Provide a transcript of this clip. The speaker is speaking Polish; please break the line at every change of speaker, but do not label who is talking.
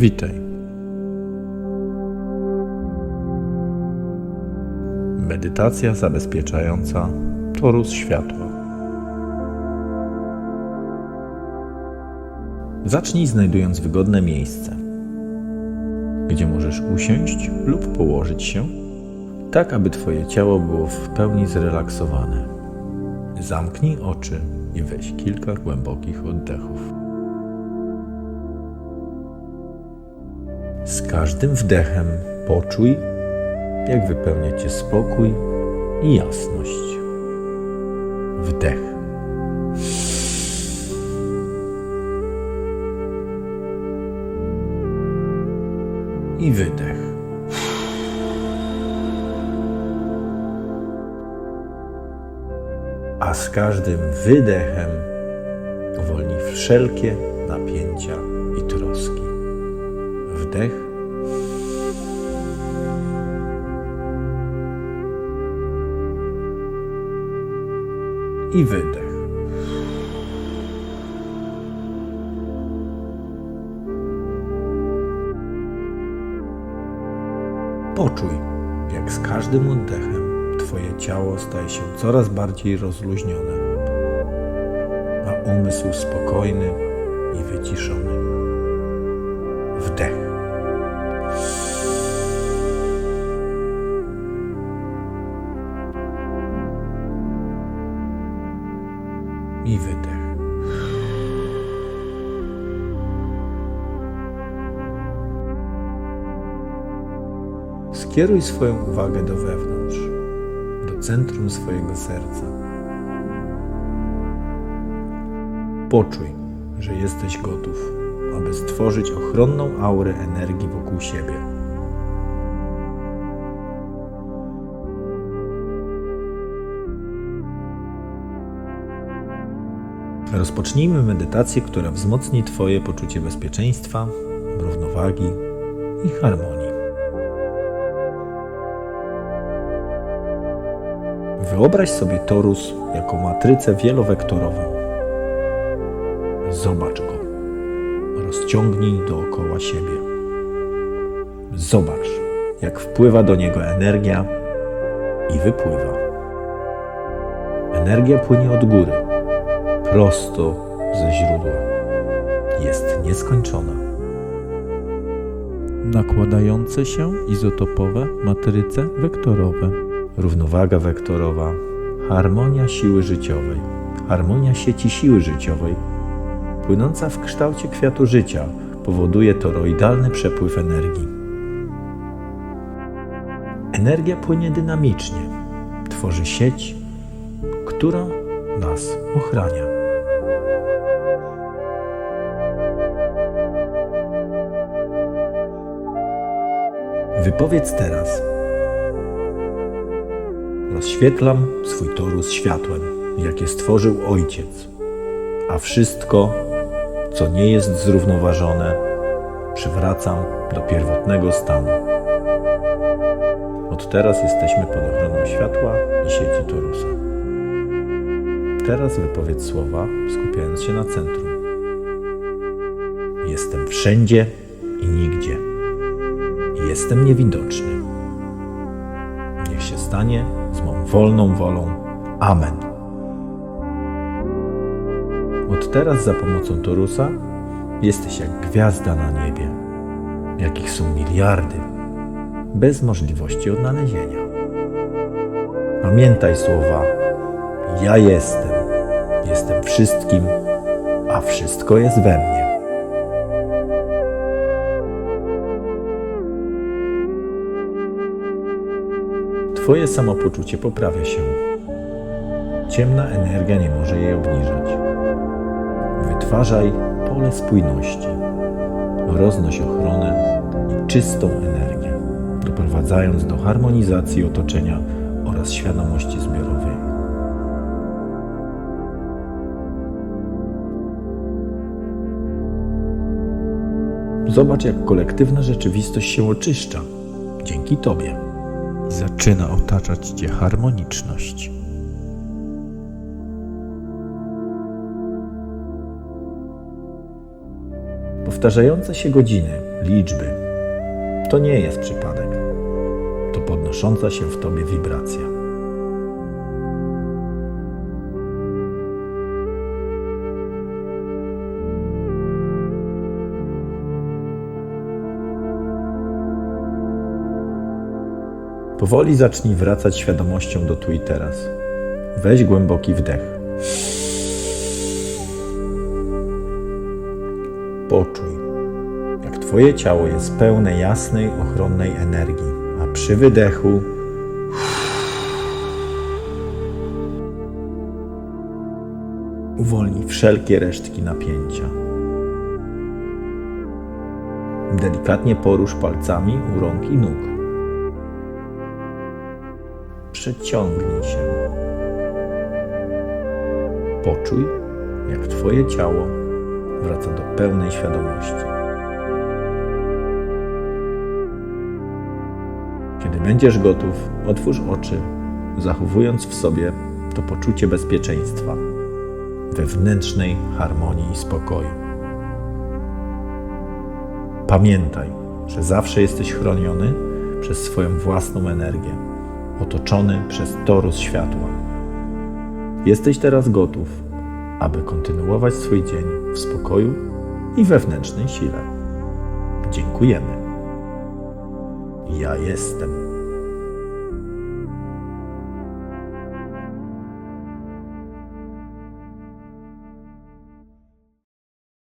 Witaj. Medytacja zabezpieczająca torus światła. Zacznij znajdując wygodne miejsce, gdzie możesz usiąść lub położyć się, tak aby Twoje ciało było w pełni zrelaksowane. Zamknij oczy i weź kilka głębokich oddechów. Każdym wdechem poczuj, jak wypełnia Cię spokój i jasność. Wdech. I wydech. A z każdym wydechem uwolnij wszelkie napięcia i troski. Wdech. I wydech. Poczuj, jak z każdym oddechem Twoje ciało staje się coraz bardziej rozluźnione, a umysł spokojny i wyciszony. Wdech. I wydech. Skieruj swoją uwagę do wewnątrz, do centrum swojego serca. Poczuj, że jesteś gotów, aby stworzyć ochronną aurę energii wokół siebie. Rozpocznijmy medytację, która wzmocni Twoje poczucie bezpieczeństwa, równowagi i harmonii. Wyobraź sobie torus jako matrycę wielowektorową. Zobacz go. Rozciągnij dookoła siebie. Zobacz, jak wpływa do niego energia i wypływa. Energia płynie od góry, prosto ze źródła. Jest nieskończona.
nakładające się izotopowe matryce wektorowe.
równowaga wektorowa, harmonia siły życiowej, harmonia sieci siły życiowej, płynąca w kształcie kwiatu życia, powoduje toroidalny przepływ energii. Energia płynie dynamicznie, tworzy sieć, która nas ochrania. Wypowiedz teraz. Rozświetlam swój torus światłem, jakie stworzył Ojciec, a wszystko, co nie jest zrównoważone, przywracam do pierwotnego stanu. Od teraz jesteśmy pod ochroną światła i sieci torusa. Teraz wypowiedz słowa, skupiając się na centrum. Jestem wszędzie i nigdzie. Jestem niewidoczny. Niech się stanie z mą wolną wolą. Amen. Od teraz za pomocą Torusa jesteś jak gwiazda na niebie, jakich są miliardy, bez możliwości odnalezienia. Pamiętaj słowa: Ja jestem, jestem wszystkim, a wszystko jest we mnie. Twoje samopoczucie poprawia się. Ciemna energia nie może jej obniżać. Wytwarzaj pole spójności. Roznoś ochronę i czystą energię, doprowadzając do harmonizacji otoczenia oraz świadomości zbiorowej. Zobacz, jak kolektywna rzeczywistość się oczyszcza dzięki Tobie.
Zaczyna otaczać Cię harmoniczność.
Powtarzające się godziny liczby. To nie jest przypadek. To podnosząca się w tobie wibracja. Powoli zacznij wracać świadomością do tu i teraz. Weź głęboki wdech. Poczuj, jak Twoje ciało jest pełne jasnej, ochronnej energii, a przy wydechu uwolnij wszelkie resztki napięcia. Delikatnie porusz palcami u rąk i nóg. Przeciągnij się. Poczuj, jak Twoje ciało wraca do pełnej świadomości. Kiedy będziesz gotów, otwórz oczy, zachowując w sobie to poczucie bezpieczeństwa, wewnętrznej harmonii i spokoju. Pamiętaj, że zawsze jesteś chroniony przez swoją własną energię, otoczony przez torus światła. Jesteś teraz gotów, aby kontynuować swój dzień w spokoju i wewnętrznej sile. Dziękujemy. Ja jestem.